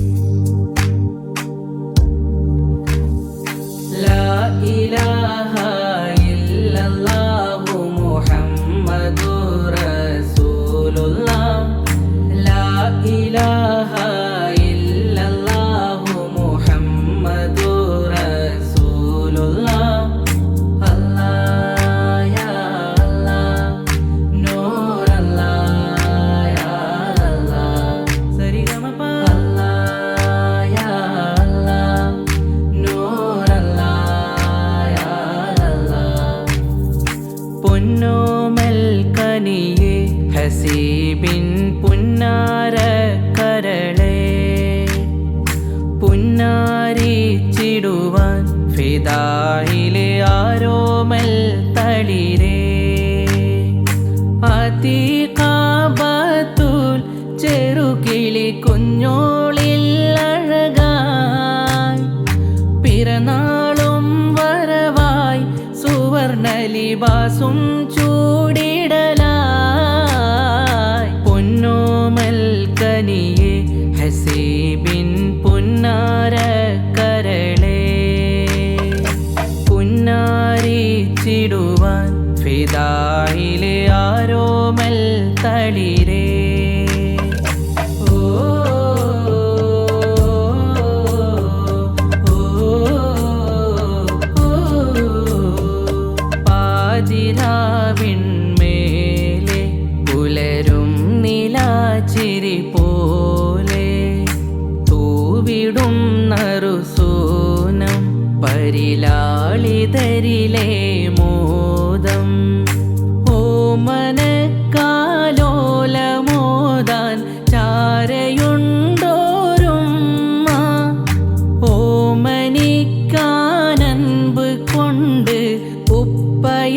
You. പൊന്നോമൽ കനിയെ ഹസീബിൻ പുന്നാര കരളെ. പുന്നാരിച്ചിടുവാൻ ഫിദായിലെ ആരോമൽ തളിരേ. അതികാബത്തുൽ ചെറുകിളി കുഞ്ഞോളിൽ ലിബാസും ചൂടിടലായി. പൊന്നോമൽ കനിയെ ഹസീബിൻ പുന്നാര കരളേ പുന്നാരിച്ചിടുവാൻ ഫിദായിലെ ആരോമൽ തളിരേ. പാതിരാവിൺമേലെ പുലരും നിലാചിരി പോലെ തൂവിടും നറുസൂനം പരിലാളിതരിലെ മോദം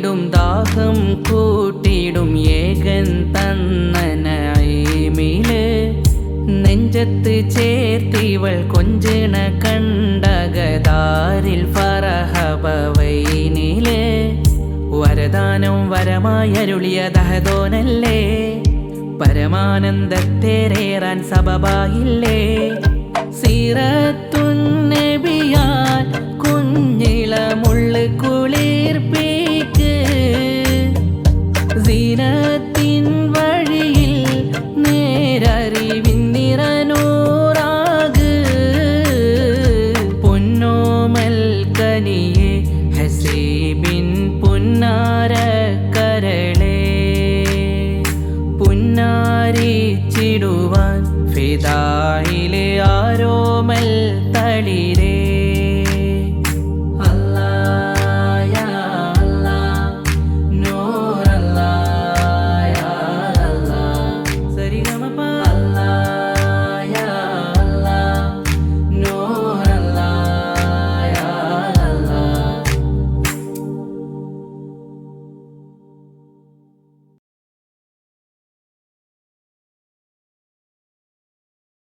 കോർത്തിടും ദാഹം കൂട്ടിടും ഏകൻ തന്നനയിമിൽ നെഞ്ചത്ത് ചേർത്തിവൾ കൊഞ്ചണ കണ്ടകതാരിൽ ഫറഹബവൈനിൽ വരദാനം വരമായി വരമായരുളിയ ദഹദോനല്ലേ? പരമാനന്ദത്തേറേറാൻ സബബായില്ലേ തളിരെ